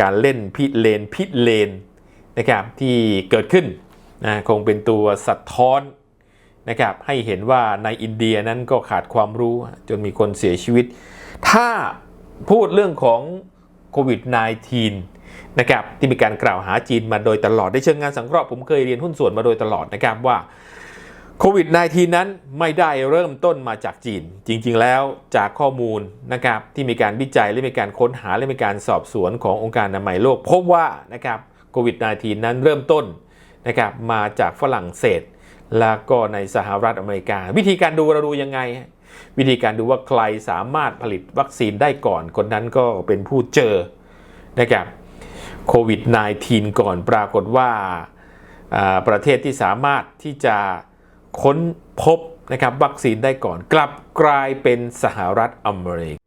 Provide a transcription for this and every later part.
การเล่นพิเลนพิเลนนะครับที่เกิดขึ้นนะคงเป็นตัวสะท้อนนะครับให้เห็นว่าในอินเดียนั้นก็ขาดความรู้จนมีคนเสียชีวิต ถ้าพูดเรื่องของโควิด -19 นะครับที่มีการกล่าวหาจีนมาโดยตลอดในเชิงงานสังเคราะห์ผมเคยเรียนหุ้นส่วนมาโดยตลอดนะครับว่า โควิด -19 นั้นไม่ได้เริ่มต้นมาจากจีน จริง ๆ แล้วจากข้อมูลนะครับที่มีการวิจัยและมีการค้นหาและมีการสอบสวนขององค์การอนามัยโลก พบว่านะครับโควิด -19 นั้นเริ่มต้นนะครับมาจากฝรั่งเศส แล้วก็ในสหรัฐอเมริกา วิธีการดูเราดูยังไง วิธีการดูว่าใครสามารถผลิตวัคซีนได้ก่อน คนนั้นก็เป็นผู้เจอนะครับโควิด -19 ก่อนปรากฏว่าอ่าประเทศที่สามารถที่จะ ค้นพบนะครับวัคซีนได้ก่อน กลับกลายเป็นสหรัฐอเมริกา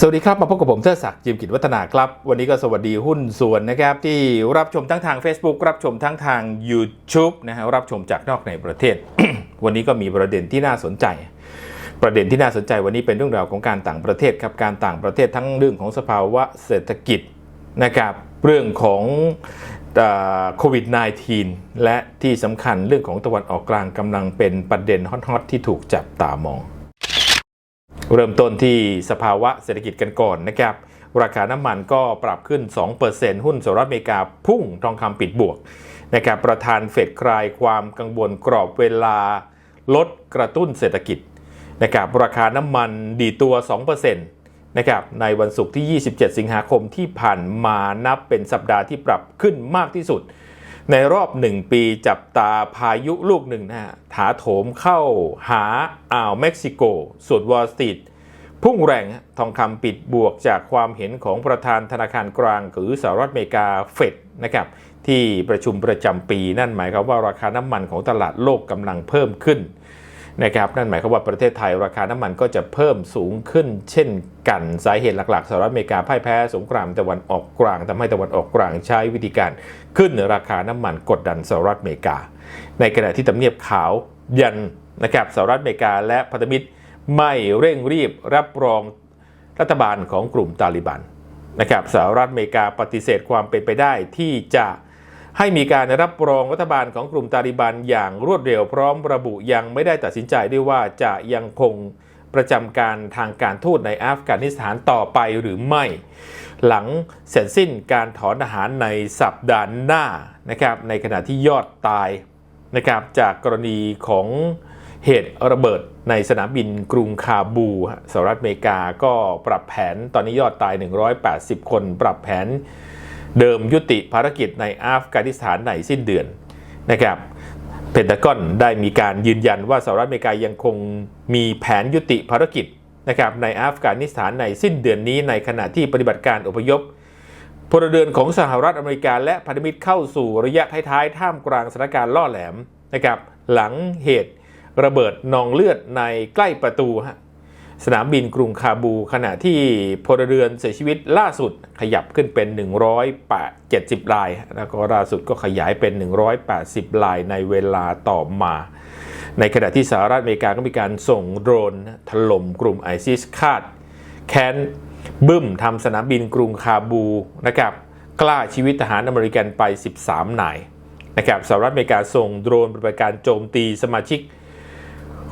สวัสดีครับ มาพบกับผมเทิดศักดิ์จิมกิจวัฒนาครับ วันนี้ก็สวัสดีหุ้นส่วนนะครับ ที่รับชมทั้งทาง Facebook รับชมทั้งทาง YouTube นะฮะรับชมจากนอกในประเทศ วันนี้ก็มีประเด็นที่น่าสนใจ ประเด็นที่น่าสนใจวันนี้เป็นเรื่องราวของการต่างประเทศครับการต่างประเทศทั้งเรื่องของสภาวะเศรษฐกิจนะครับเรื่องของโควิด -19 และที่สำคัญเรื่องของตะวันออกกลางกำลังเป็นประเด็นฮอตๆที่ถูกจับตามอง เริ่มต้นที่สภาวะเศรษฐกิจกันก่อนนะครับ ราคาน้ำมันก็ปรับขึ้น 2%หุ้นสหรัฐอเมริกาพุ่งทองคำปิดบวก นะครับประธานเฟดคลายความกังวลกรอบเวลา ลดกระตุ้นเศรษฐกิจนะครับราคาน้ำมันดีตัว 2%นะครับในวันศุกร์ที่ 27 สิงหาคมที่ผ่านมานับเป็นสัปดาห์ที่ปรับขึ้นมากที่สุด ในรอบ 1 ปีจับตาพายุลูกหนึ่งนะฮะถาโถมเข้าหาอ่าวเม็กซิโกส่วนวอลสตรีทพุ่งแรงทองคำปิดบวกจากความเห็นของประธานธนาคารกลางหรือสหรัฐอเมริกาเฟดนะครับ ที่ประชุมประจำปี นั่นหมายความว่าราคาน้ำมันของตลาดโลกกำลังเพิ่มขึ้นนะครับนั่นหมายความว่าประเทศไทยราคาน้ำมันก็จะเพิ่มสูงขึ้น เช่นกันสาเหตุหลักๆสหรัฐอเมริกาพ่ายแพ้สงครามตะวันออกกลางทำให้ตะวันออกกลางใช้วิธีการขึ้นราคาน้ำมันกดดันสหรัฐอเมริกา ในขณะที่ตำเนียบขาวยันนะครับสหรัฐอเมริกาและพันธมิตรไม่เร่งรีบรับรองรัฐบาลของกลุ่มตาลิบันนะครับสหรัฐอเมริกาปฏิเสธความเป็นไปได้ที่จะ ให้มีการรับรองรัฐบาลของกลุ่มตาลิบันอย่างรวดเร็วพร้อมระบุยังไม่ได้ตัดสินใจด้วยว่าจะยังคงประจำการทางการทูตในอัฟกานิสถานต่อไปหรือไม่ หลังเสร็จสิ้นการถอนทหารในสัปดาห์หน้านะครับในขณะที่ยอดตายนะครับจากกรณีของเหตุระเบิดในสนามบินกรุงคาบูสหรัฐอเมริกาก็ปรับแผนตอนนี้ยอดตาย 180 คน ปรับแผน เดิมยุติภารกิจในอัฟกานิสถานในสิ้นเดือนนะครับเพนทากอนได้มีการยืนยันว่าสหรัฐอเมริกายังคงมีแผนยุติภารกิจนะครับในอัฟกานิสถานในสิ้นเดือนนี้ในขณะที่ปฏิบัติการอพยพพลเรือนของสหรัฐอเมริกาและพันธมิตรเข้าสู่ระยะท้ายๆท่ามกลางสถานการณ์ล่อแหลมนะครับหลังเหตุระเบิดนองเลือดในใกล้ประตูฮะ สนามบินกรุงคาบู ขณะที่พลเรือนเสียชีวิตล่าสุดขยับขึ้นเป็น 170 ราย แล้วก็ล่าสุดก็ขยายเป็น 180 รายในเวลาต่อมา ในขณะที่สหรัฐอเมริกาก็มีการส่งโดรนถล่มกลุ่มไอซิสคาด แค้นบึ้มทำสนามบินกรุงคาบูนะครับกล้าชีวิตทหารอเมริกันไป 13 นายนะครับสหรัฐอเมริกาส่งโดรนปฏิบัติการโจมตีสมาชิก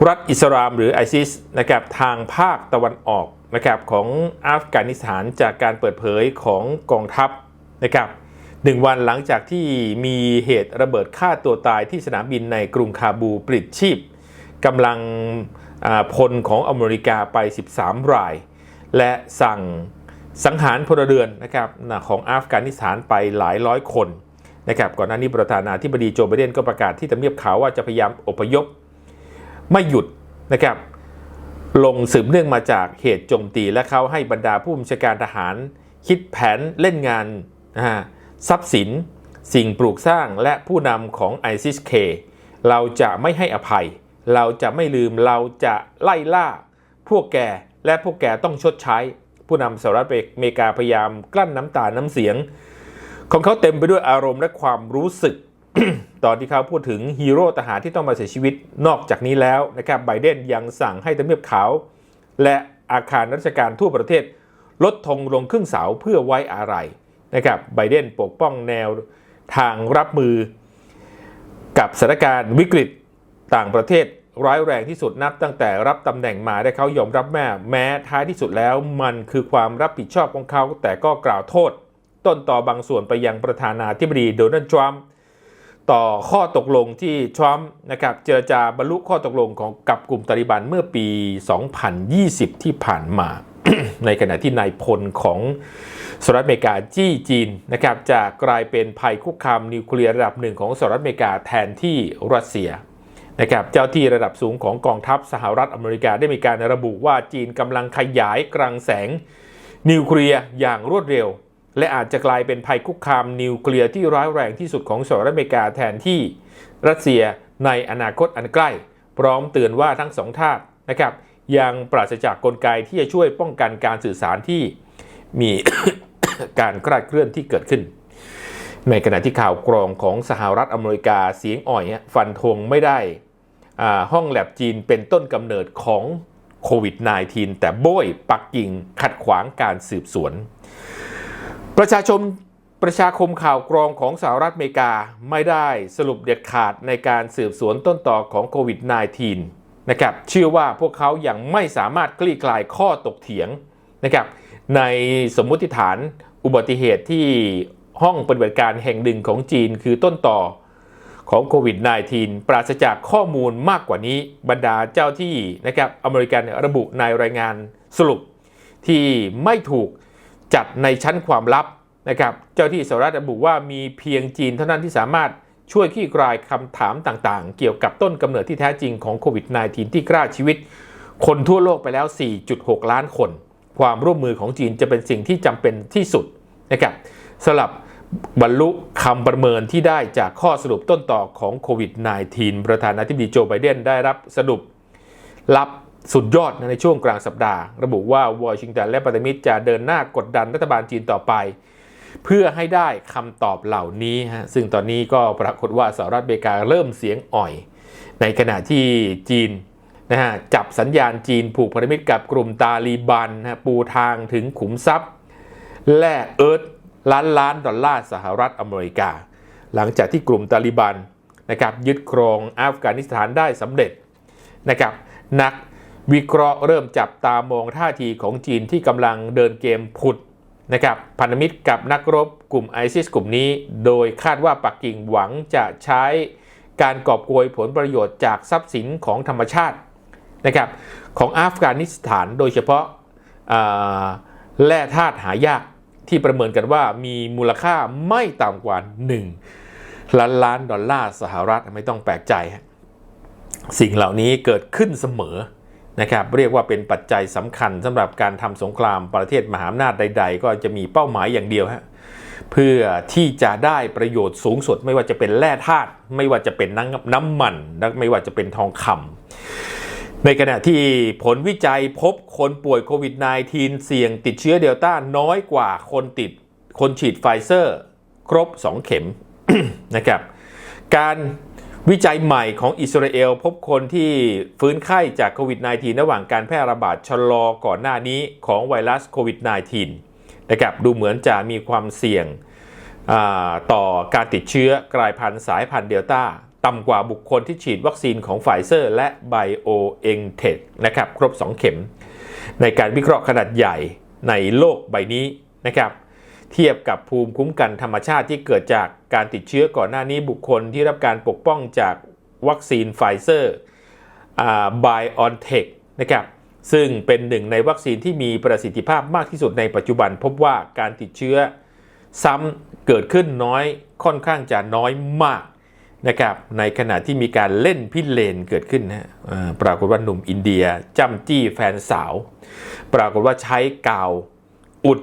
รัฐอิสลามหรือไอซิสนะครับทางภาคตะวันออกนะครับของอัฟกานิสถานจากการเปิดเผยของกองทัพนะครับหนึ่งวันหลังจากที่มีเหตุระเบิดฆ่าตัวตายที่สนามบินในกรุงคาบูปลิดชีพกำลังพลของอเมริกาไป 13 ราย และสั่งสังหารพลเรือนนะครับของอัฟกานิสถานไปหลายร้อยคนนะครับก่อนหน้านี้ประธานาธิบดีโจไบเดนก็ประกาศที่ทำเนียบขาวว่าจะพยายามอพยพ ไม่หยุดนะครับ ลงสืบเนื่องมาจากเหตุโจมตีและเขาให้บรรดาผู้บัญชาการทหาร คิดแผนเล่นงานนะฮะทรัพย์สิน สิ่งปลูกสร้างและผู้นำของ ISIS-K เราจะไม่ให้อภัย เราจะไม่ลืมเราจะไล่ล่า พวกแกและพวกแกต้องชดใช้ ผู้นำสหรัฐอเมริกาพยายามกลั้นน้ำตาน้ำเสียง ของเขาเต็มไปด้วยอารมณ์และความรู้สึก ตอนที่เขาพูดถึงฮีโร่ทหารที่ต้องมาเสียชีวิตนอกจากนี้แล้วนะครับไบเดนยังสั่งให้ทำเนียบขาว และอาคารราชการทั่วประเทศ ลดธงลงครึ่งเสาเพื่อไว้อาลัยนะครับไบเดนปกป้องแนวทางรับมือ กับสถานการณ์วิกฤตต่างประเทศร้ายแรงที่สุดนับตั้งแต่รับตำแหน่งมาได้เขายอมรับแม่แม้ท้ายที่สุดแล้วมันคือความรับผิดชอบของเขา แต่ก็กล่าวโทษ ต้นต่อบางส่วนไปยังประธานาธิบดีโดนัลด์ทรัมป์ ต่อข้อตกลงที่ทรัมป์นะครับเจรจาบรรลุข้อตกลงของกับกลุ่มตาลิบันเมื่อปี 2020 ที่ผ่านมา ในขณะที่นายพลของสหรัฐอเมริกาจี้จีนนะครับจะกลายเป็นภัยคุกคามนิวเคลียร์ระดับหนึ่งของสหรัฐอเมริกาแทนที่รัสเซียนะครับเจ้าที่ระดับสูงของกองทัพสหรัฐอเมริกาได้มีการระบุว่าจีนกำลังขยายกรังแสงนิวเคลียร์อย่างรวดเร็ว และอาจจะกลายเป็นภัยคุกคามนิวเคลียร์ที่ร้ายแรงที่สุดของสหรัฐอเมริกาแทนที่รัสเซียในอนาคตอันใกล้ พร้อมเตือนว่าทั้งสองชาตินะครับยังปราศจากกลไกที่จะช่วยป้องกันการสื่อสารที่มีการคลาดเคลื่อนที่เกิดขึ้น ในขณะที่ข่าวกรองของสหรัฐอเมริกาเสียงอ่อยฟันธงไม่ได้ห้องแลบจีนเป็นต้นกำเนิดของโควิด -19 แต่โบยปักกิ่งขัดขวางการสืบสวน ประชาชนประชาคมข่าวกรองของสหรัฐอเมริกาไม่ได้สรุปเด็ดขาดในการสืบสวนต้นต่อของโควิด -19 นะครับเชื่อว่าพวกเขายัางไม่สามารถคลี่คลายข้อตกเถียงนะครับในสมมุติฐานอุบัติเหตุที่ห้องปฏิบัติการแห่งหนึ่งของจีนคือต้นต่อของโควิด -19 ปราศจากข้อมูลมากกว่านี้บรรดาเจ้าที่นะครับอเมริกันระบุในรายงานสรุปที่ไม่ถูก จัดในชั้นความลับนะครับ เจ้าที่สหรัฐระบุว่ามีเพียงจีนเท่านั้นที่สามารถช่วยคลี่คลายคำถามต่างๆ เกี่ยวกับต้นกำเนิดที่แท้จริงของโควิด -19 ที่กล้าชีวิต คนทั่วโลกไปแล้ว 4.6 ล้านคน ความร่วมมือของจีนจะเป็นสิ่งที่จำเป็นที่สุดนะครับสำหรับบรรลุคำประเมินที่ได้จากข้อสรุปต้นต่อของโควิด -19 ประธานาธิบดีโจไบเดนได้รับสรุปลับ สุดยอดในช่วงกลางสัปดาห์ ระบุว่าวอชิงตันและปัตตามิตรจะเดินหน้ากดดันรัฐบาลจีนต่อไป เพื่อให้ได้คำตอบเหล่านี้ฮะซึ่งตอนนี้ก็ปรากฏว่าสหรัฐอเมริกาเริ่มเสียงอ่อย ในขณะที่จีนนะฮะจับสัญญาณจีนผูกพันธมิตรกับกลุ่มตาลีบันนะฮะปูทางถึงขุมทรัพย์แล่เอิร์ธล้านล้านดอลลาร์สหรัฐอเมริกา หลังจากที่กลุ่มตาลิบันนะครับยึดครองอัฟกานิสถานได้สำเร็จนะครับนัก วิเคราะห์เริ่มจับตามองท่าทีของจีนที่กำลังเดินเกมผุดนะครับพันธมิตรกับนักรบกลุ่มไอซิสกลุ่มนี้ โดยคาดว่าปักกิ่งหวังจะใช้การกอบโกยผลประโยชน์จากทรัพย์สินของธรรมชาตินะครับของอัฟกานิสถานโดยเฉพาะาแร่ธาตุหายากที่ประเมินกันว่ามีมูลค่าไม่ต่ำกว่า 1 ล้านล้านดอลลาร์สหรัฐไม่ต้องแปลกใจ สิ่งเหล่านี้เกิดขึ้นเสมอ นะครับเรียกว่าเป็นปัจจัยสำคัญสำหรับการทำสงครามประเทศมหาอำนาจใด ๆ ก็จะมีเป้าหมายอย่างเดียวฮะเพื่อที่จะได้ประโยชน์สูงสุดไม่ว่าจะเป็นแร่ธาตุไม่ว่าจะเป็นน้ำน้ำมันไม่ว่าจะเป็นทองคำในขณะที่ผลวิจัยพบคนป่วยโควิด -19 เสี่ยงติดเชื้อเดลต้าน้อยกว่าคนติดคนฉีดไฟเซอร์ ครบ 2 เข็มนะครับการ วิจัยใหม่ของอิสราเอลพบคนที่ฟื้นไข้จากโควิด -19 ระหว่างการแพร่ระบาดชะลอก่อนหน้านี้ของไวรัสโควิด -19 นะครับดูเหมือนจะมีความเสี่ยงต่อการติดเชื้อกลายพันธุ์สายพันธุ์เดลต้าต่ำกว่าบุคคลที่ฉีดวัคซีนของไฟเซอร์ และไบโอเอ็นเทคนะครับครบ 2 เข็ม ในการวิเคราะห์ขนาดใหญ่ในโลกใบนี้นะครับ เทียบกับภูมิคุ้มกันธรรมชาติที่เกิดจากการติดเชื้อก่อนหน้านี้บุคคลที่รับการปกป้องจากวัคซีนไฟเซอร์ไบออนเทคนะครับซึ่งเป็นหนึ่งในวัคซีนที่มีประสิทธิภาพมากที่สุดในปัจจุบัน พบว่าการติดเชื้อซ้ำเกิดขึ้นน้อยค่อนข้างจะน้อยมากนะครับในขณะที่มีการเล่นพิเรนเกิดขึ้นนะปรากฏว่าหนุ่มอินเดียจ้ำจี้แฟนสาว ปรากฏว่าใช้กาวอุด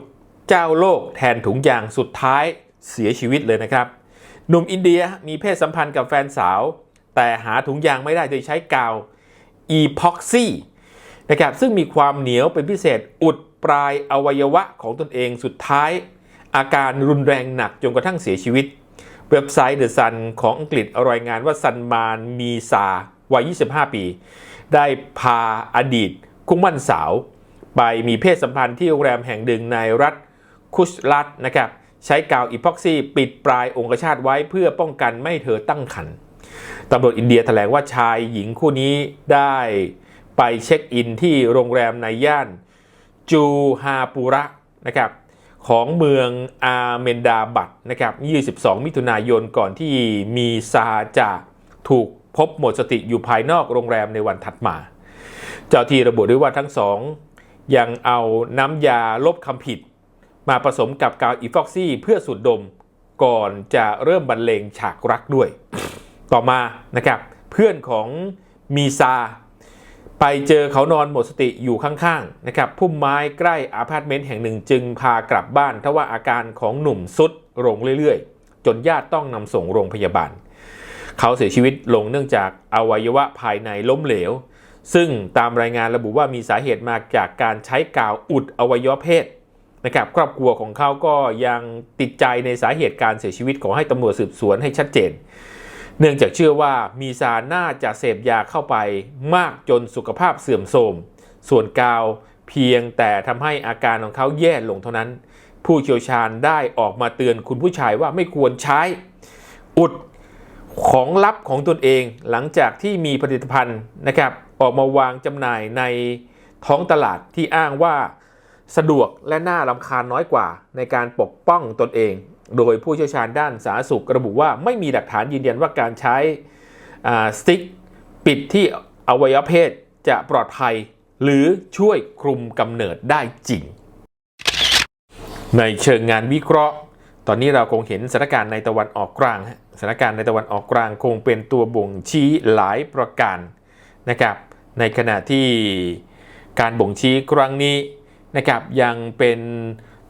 เจ้าโลกแทนถุงยางสุดท้ายเสียชีวิตเลยนะครับ หนุ่มอินเดียมีเพศสัมพันธ์กับแฟนสาว แต่หาถุงยางไม่ได้โดยใช้กาวอีพ็อกซี่นะครับซึ่งมีความเหนียวเป็นพิเศษอุดปลายอวัยวะของตนเองสุดท้าย อาการรุนแรงหนักจนกระทั่งเสียชีวิต เว็บไซต์ The Sun ของอังกฤษรายงานว่าซันมานมีซาวัย 25 ปี ได้พาอดีต คุ้งมั่นสาว ไปมีเพศสัมพันธ์ที่โรงแรมแห่งหนึ่งในรัฐ คุชลัตนะครับใช้กาวอีพ็อกซี่ปิดปลายองคชาตไว้เพื่อป้องกันไม่ให้เธอตั้งครรภ์ตำรวจอินเดียแถลงว่าชายหญิงคู่นี้ได้ไปเช็คอินที่โรงแรมในย่านจูฮาปูระนะครับของเมืองอาเมนดาบัตนะครับ 22 มิถุนายนก่อนที่มีซาจะถูกพบหมดสติอยู่ภายนอกโรงแรมในวันถัดมา เจ้าที่ระบุด้วยว่าทั้งสองยังเอาน้ำยาลบคำผิด มาผสมกับกาวอีฟอกซี่เพื่อสูดดมก่อนจะเริ่มบรรเลงฉากรักด้วย ต่อมานะครับเพื่อนของมีซา ไปเจอเขานอนหมดสติอยู่ข้างๆนะครับพุ่มไม้ใกล้อาพาร์ตเมนต์แห่งหนึ่งจึงพากลับบ้านทว่าอาการของหนุ่มสุดลงเรื่อยๆ จนญาติต้องนำส่งโรงพยาบาล เขาเสียชีวิตลงเนื่องจากอวัยวะภายในล้มเหลว ซึ่งตามรายงานระบุว่ามีสาเหตุมาจากการใช้กาวอุดอวัยวะเพศ นะครับครอบครัวของเขาก็ยังติดใจในสาเหตุการเสียชีวิตขอให้ตำรวจสืบสวนให้ชัดเจน เนื่องจากเชื่อว่ามีซาน่าจะเสพยาเข้าไปมากจนสุขภาพเสื่อมโทรมส่วนกาวเพียงแต่ทำให้อาการของเขาแย่ลงเท่านั้น ผู้เชี่ยวชาญได้ออกมาเตือนคุณผู้ชายว่าไม่ควรใช้ อุดของลับของตนเองหลังจากที่มีผลิตภัณฑ์นะครับออกมาวางจำหน่ายในท้องตลาดที่อ้างว่า สะดวกและน่ารำคาญน้อยกว่า ในการปกป้องตนเอง โดยผู้เชี่ยวชาญด้านสาธารณสุขระบุว่าไม่มีหลักฐานยืนยันว่าการใช้สติ๊กปิดที่อวัยวะเพศจะปลอดภัย หรือช่วยคลุมกำเนิดได้จริง ในเชิงงานวิเคราะห์ ตอนนี้เราคงเห็นสถานการณ์ในตะวันออกกลางฮะสถานการณ์ในตะวันออกกลางคงเป็นตัวบ่งชี้หลายประการนะครับในขณะที่การบ่งชี้ครั้งนี้ นะครับยังเป็น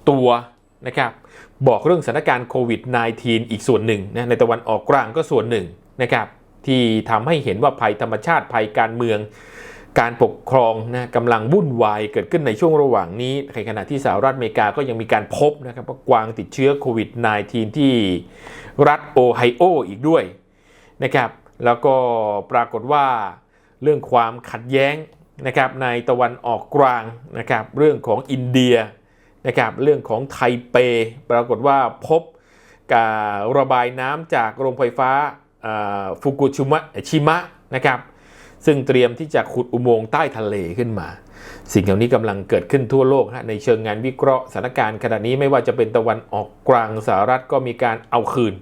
ตัวนะครับบอกเรื่องสถานการณ์โควิด -19 อีกส่วนหนึ่งนะในตะวันออกกลางก็ส่วนหนึ่งนะครับที่ทำให้เห็นว่าภัยธรรมชาติภัยการเมือง การปกครองนะกำลังวุ่นวายเกิดขึ้นในช่วงระหว่างนี้ในขณะที่สหรัฐอเมริกาก็ยังมีการพบนะครับว่ากวางติดเชื้อโควิด -19 ที่รัฐโอไฮโออีกด้วยนะครับแล้วก็ปรากฏว่าเรื่องความขัดแย้ง นะครับในตะวันออกกลางนะครับเรื่องของอินเดียนะครับเรื่องของไทเป ปรากฏว่าพบการระบายน้ำจากโรงไฟฟ้าฟุกุชิมะชิมะนะครับซึ่งเตรียมที่จะขุดอุโมงค์ใต้ทะเลขึ้นมา สิ่งเหล่านี้กำลังเกิดขึ้นทั่วโลกฮะในเชิงงานวิเคราะห์สถานการณ์ขณะนี้ไม่ว่าจะเป็นตะวันออกกลางสหรัฐก็มีการเอาคืน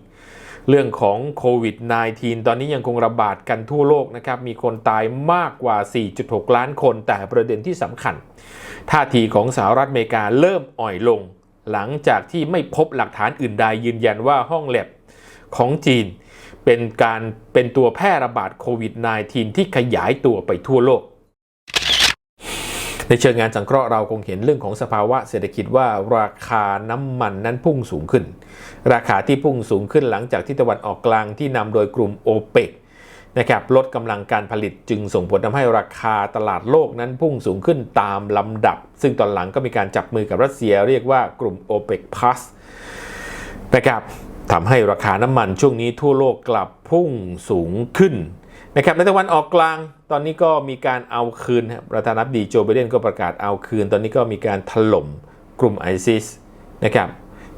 เรื่องของโควิด -19 ตอนนี้ยังคงระบาดกันทั่วโลกนะครับ มีคนตายมากกว่า 4.6 ล้านคน แต่ประเด็นที่สำคัญ ท่าทีของสหรัฐอเมริกาเริ่มอ่อยลง หลังจากที่ไม่พบหลักฐานอื่นใดยืนยันว่าห้องแลบของจีน เป็นการเป็นตัวแพร่ระบาดโควิด -19 ที่ขยายตัวไปทั่วโลก ในเชิงงานสังเคราะห์เราคงเห็นเรื่องของสภาวะเศรษฐกิจว่าราคาน้ำมันนั้นพุ่งสูงขึ้น ราคาที่พุ่งสูงขึ้นหลังจากที่ตะวันออกกลางที่นำโดยกลุ่มโอเปกนะครับลดกำลังการผลิตจึงส่งผลทำให้ราคาตลาดโลกนั้นพุ่งสูงขึ้นตามลำดับ ซึ่งตอนหลังก็มีการจับมือกับรัสเซียเรียกว่ากลุ่ม o p e c Plus นะครับทำให้ราคาน้ำมันช่วงนี้ทั่วโลกกลับพุ่งสูงขึ้นนะครับในตะวันออกกลาง ตอนนี้ก็มีการเอาคืนครับประธานาธิบดีโจไบเดนก็ประกาศเอาคืน ตอนนี้ก็มีการถล่มกลุ่มไอซิสนะครับ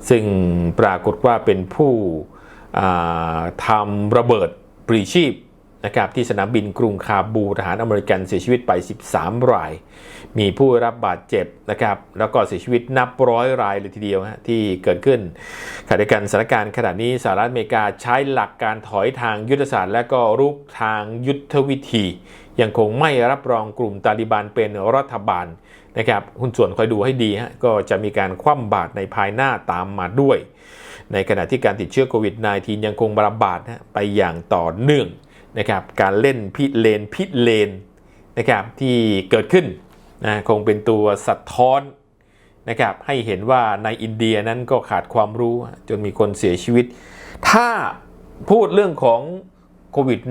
ซึ่งปรากฏว่าเป็นผู้ทำระเบิดปรีชีพ นะครับที่สนามบินกรุงคาบูทหารอเมริกันเสียชีวิตไป 13 ราย มีผู้รับบาดเจ็บนะครับแล้วก็เสียชีวิตนับร้อยรายเลยทีเดียวฮะที่เกิดขึ้นขณะเดียวกันสถานการณ์ขณะนี้สหรัฐอเมริกาใช้หลักการถอยทางยุทธศาสตร์ และก็รุกทางยุทธวิธี ยังคงไม่รับรองกลุ่มตาลิบันเป็นรัฐบาลนะครับหุ้นส่วนคอยดูให้ดีฮะก็จะมีการคว่ำบาตรในภายหน้าตามมาด้วย ในขณะที่การติดเชื้อโควิด -19 ยังคงระบาดไปอย่างต่อเนื่อง นะครับการเล่นพิเลนพิเลนนะครับที่เกิดขึ้นนะคงเป็นตัวสะท้อนนะครับให้เห็นว่าในอินเดียนั้นก็ขาดความรู้จนมีคนเสียชีวิต ถ้าพูดเรื่องของโควิด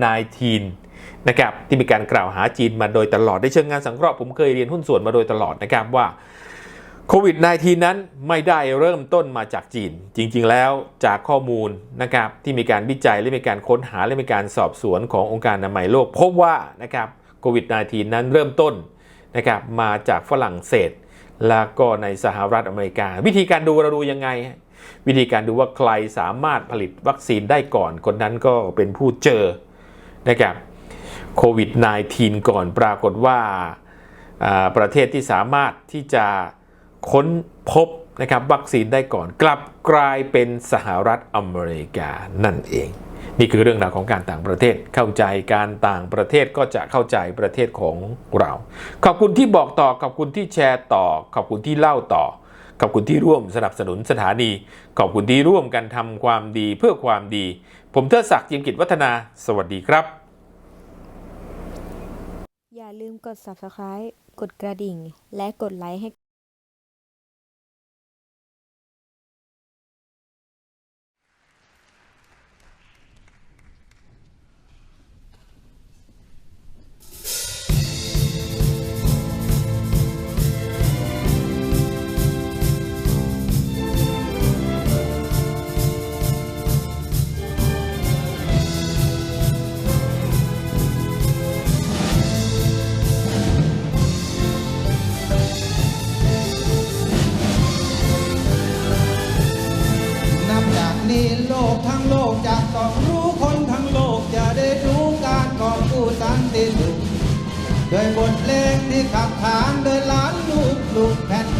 -19 นะครับที่มีการกล่าวหาจีนมาโดยตลอด ในเชิงงานสังเคราะห์ผมเคยเรียนหุ้นส่วนมาโดยตลอดนะครับว่า โควิด -19 นั้นไม่ได้เริ่มต้นมาจากจีน จริง ๆ แล้วจากข้อมูลนะครับที่มีการวิจัยและมีการค้นหาและมีการสอบสวนขององค์การอนามัยโลก พบว่านะครับโควิด -19 นั้นเริ่มต้นนะครับมาจากฝรั่งเศส แล้วก็ในสหรัฐอเมริกา วิธีการดูเราดูยังไง วิธีการดูว่าใครสามารถผลิตวัคซีนได้ก่อน คนนั้นก็เป็นผู้เจอนะครับโควิด -19 ก่อนปรากฏว่าอ่าประเทศที่สามารถที่จะ ค้นพบนะครับวัคซีนได้ก่อน กลับกลายเป็นสหรัฐอเมริกานั่นเอง นี่คือเรื่องราวของการต่างประเทศเข้าใจการต่างประเทศก็จะเข้าใจประเทศของเรา ขอบคุณที่บอกต่อขอบคุณที่แชร์ต่อ ขอบคุณที่เล่าต่อ ขอบคุณที่ร่วมสนับสนุนสถานี ขอบคุณที่ร่วมกันทำความดีเพื่อความดี ผมเทิดศักดิ์จิมกิจวัฒนา สวัสดีครับ อย่าลืมกด subscribe กดกระดิ่ง และกดไลค์ให้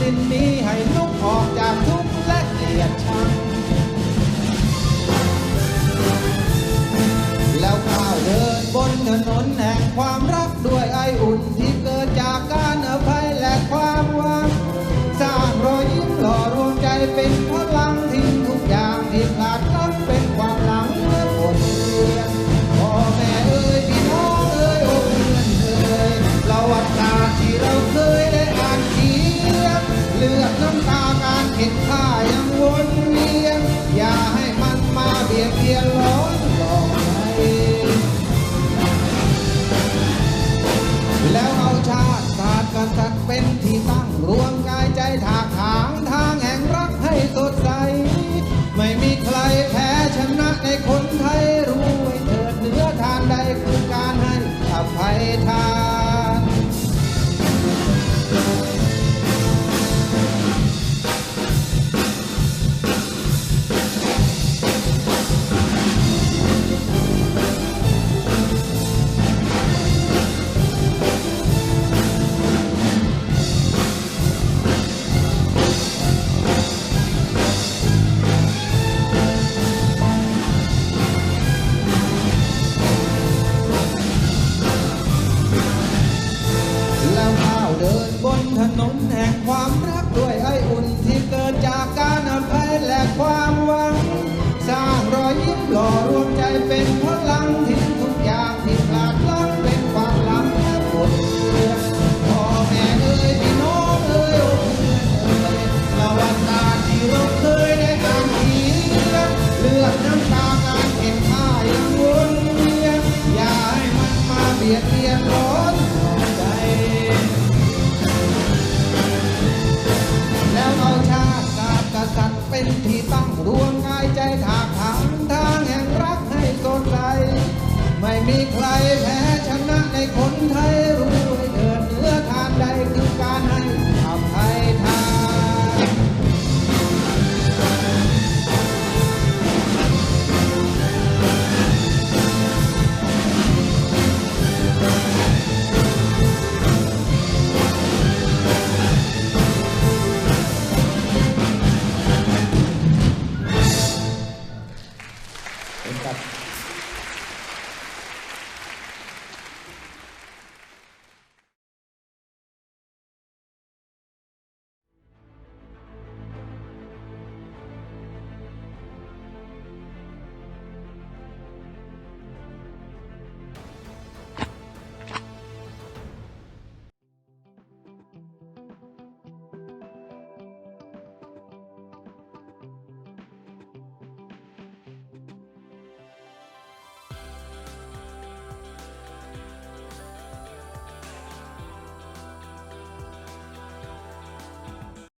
ินนี้ให้ลุกออกจากทุกข์และเกลียดชัง แล้วก้าวเดินบนถนนแห่งความรักด้วยไออุ่นที่ ทาน เป็นที่ตั้งรวมกายใจถากถางทางแห่งรักให้สดใสไม่มีใครแพ้ชนะในคนไทยรู้